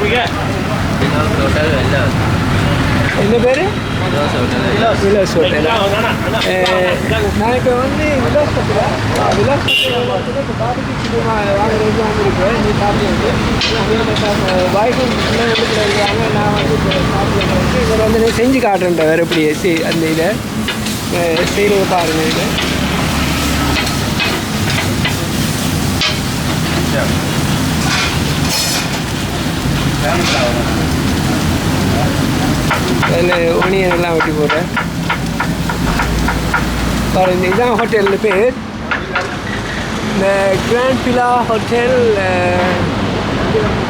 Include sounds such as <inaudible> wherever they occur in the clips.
இல்லை என்ன பேர்? விலாஸ் ஹோட்டல்? நான் இப்போ வந்து விலாஸ் பக்கத்தில் விலாஸ் பக்கத்தில் இப்போ பாபிக்கு சிக்கன் வாங்குறதுக்கு வந்திருக்கேன் நீ சாப்பிடுறது. வாய்க்கும் இருக்காங்க. நான் வந்து சாப்பிடுறது வந்து இவர் வந்து நான் செஞ்சு காட்டுறேன் வேறு எப்படி செய் அந்த இதை? செய்கிறத பாருங்க இதை. அதில் ஒனியன் <laughs> எல்லாம் வெட்டி போடுறேன் பாருங்க இதுதான் ஹோட்டல் பேர். இந்த கிராண்ட் பிலா ஹோட்டல்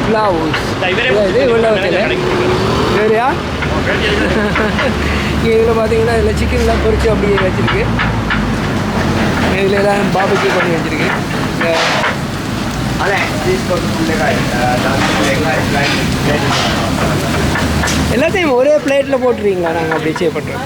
பிலா ஹவுஸ் இது உள்ள ஹோட்டல் வேறையா இதில் பார்த்தீங்கன்னா இதில் சிக்கன்லாம் பொரிச்சு அப்படியே வச்சுருக்கு. இதில் எல்லாம் பாபிக்கு பண்ணி வச்சுருக்கு. இந்த எல்லாத்தையும் ஒரே பிளேட்டில் போட்டுருவீங்களா நாங்கள் அப்படி சே பண்ணுறோம்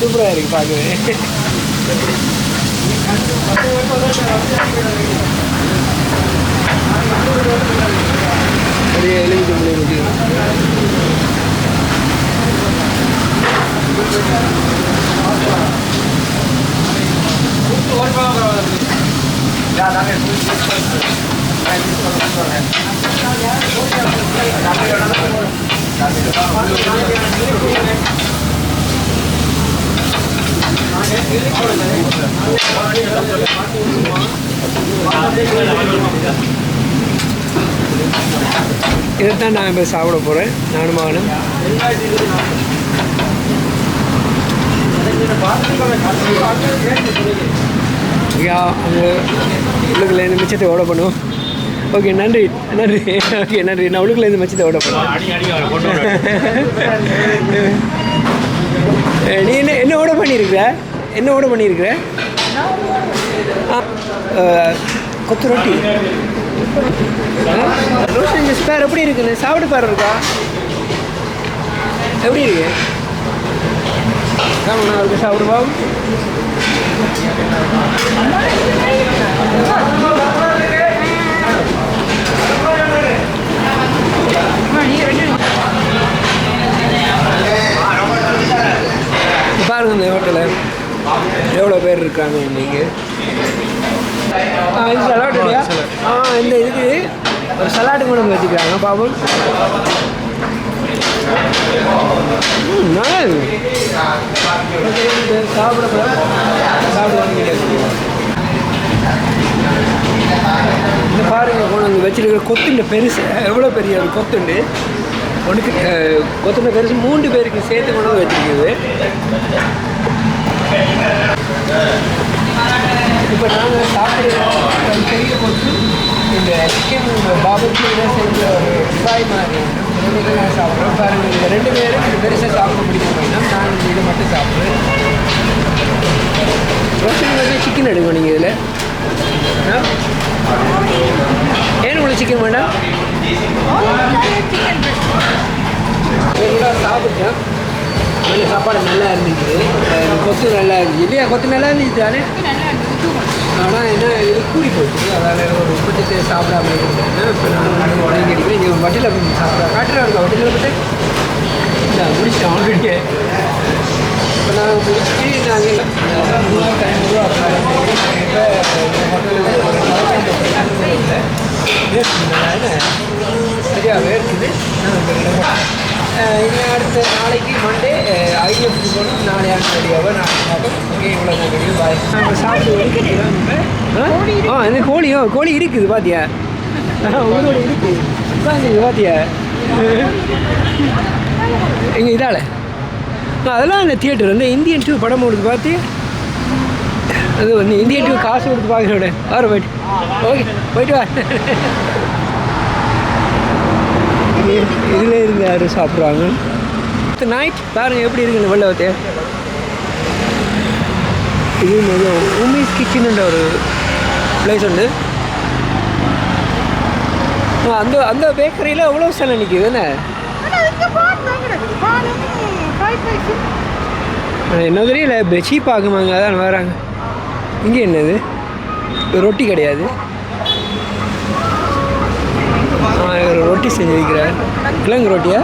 சூப்பராக இருக்கு பார்க்கவே அப்படியே எலுமிச்சை முடிய முடியும் இதைத்தான் நான் இப்போ சாப்பிட போகிறேன் நானும் மகனும். ஐயா அங்கே உள்ளுக்குள்ள இந்த மிச்சத்தை ஓட பண்ணுவோம். ஓகே நன்றி. நன்றி. ஓகே நன்றி. நான் உள்ளுக்குள்ள இந்த மிச்சத்தை ஓட ஏய், நீ என்ன என்ன ஓட பண்ணியிருக்கிற என்ன ஓட பண்ணியிருக்கிறேன்? ஆ, கொத்து ரொட்டி. ரோஷன் பேர் எப்படி இருக்குன்னு? சாப்பிட்டு பேர் இருக்கா எப்படி இருக்கு? ஆமாம் அவருக்கு எவ்வளோ பேர் இருக்காங்க இன்னைக்கு ஆ இது சலாட் இல்லையா? ஆ இந்த இதுக்கு ஒரு சலாடு கூட வச்சுக்கிறாங்க பாபம் சாப்பிட இந்த பாருங்க கொண்டு வச்சிருக்கிற கொத்துண்ட பெருசு. எவ்வளோ பெரிய ஒரு கொத்துண்டு? உனக்கு கொத்துண்ட பெருசு மூன்று பேருக்கு சேர்த்து கொண்டு வச்சிருக்குது. இப்போ நாங்கள் சாப்பிடுற ஒரு பெரிய கொத்து இந்த சிக்கன் பாபுக்கு செஞ்ச ஒரு ஃப்ரை மாதிரி. ரெண்டு நான் சாப்பிட்றோம். பாருங்க இந்த ரெண்டு பேரும் இது பெருசாக சாப்பிட பிடிக்கும் அப்படின்னா நான் இந்த இது மட்டும் சாப்பிட்றேன். ரோஸ்டிங் வந்து சிக்கன் எடுக்கணும் நீங்கள் இதில். ஏன் உங்களுக்கு சிக்கன் வேண்டாம்? சாப்பிட்டேன் கொஞ்சம் சாப்பாடு நல்லா இருந்துச்சு கொத்து நல்லா இருந்துச்சு இல்லையா கொத்து நல்லா இருந்துச்சு தானே ஆனால் என்ன இது கூடி போச்சு அதால் ஒரு உற்பத்தி சாப்பிடாம இருந்தேன் இப்போ நான் உடனே அடிக்கிறேன் இங்கே வட்டியில் சாப்பிட்றா காட்டுறாங்க வட்டியில் பட்டு நான் முடிச்சிட்டேன் ஆல்ரெடி இப்போ நாங்கள் முடிச்சுட்டு நாங்கள் இப்போ ஹோட்டலில் ஒரு இல்லை சரியா வேர்க்குது இனி அடுத்த நாளைக்கு மண்டே ஐடிஎஃப் போகணும். நாளை ஆண்டு ரெடியாக நாளைக்கு ஓகே இவ்வளோ வீடியோ பாய் நம்ம சாப்பிட்டு ஆ? இந்த கோழியோ கோழி இருக்குது பாத்தியா? உங்களோட இருக்குது உட்காந்து பாத்தியா? இங்கே இதால? அதெல்லாம் இந்த தியேட்டர் இந்த இந்தியன் டூ படம் ஓடுது பார்த்து. அது வந்து இந்தியன் டூ காசு கொடுத்து பார்க்குறோட வர போயிட்டு. ஓகே போயிட்டு வா. இதில் இருந்து யாரும் சாப்பிட்றாங்க? நைட் பாருங்க எப்படி இருக்கு இந்த வெள்ளவத்தை இது உமீஸ் கிச்சனுன்ற ஒரு பிளேஸ் உண்டு. அந்த அந்த பேக்கரியில் எவ்வளோ சில நிற்கிது என்ன? என்ன தெரியல சீப் ஆகுமாங்க அதான் வராங்க. இங்கே என்னது? ரொட்டி கிடையாது. ஒரு ரொட்டி செஞ்சு வைக்கிறார் கிழங்கு ரொட்டியா?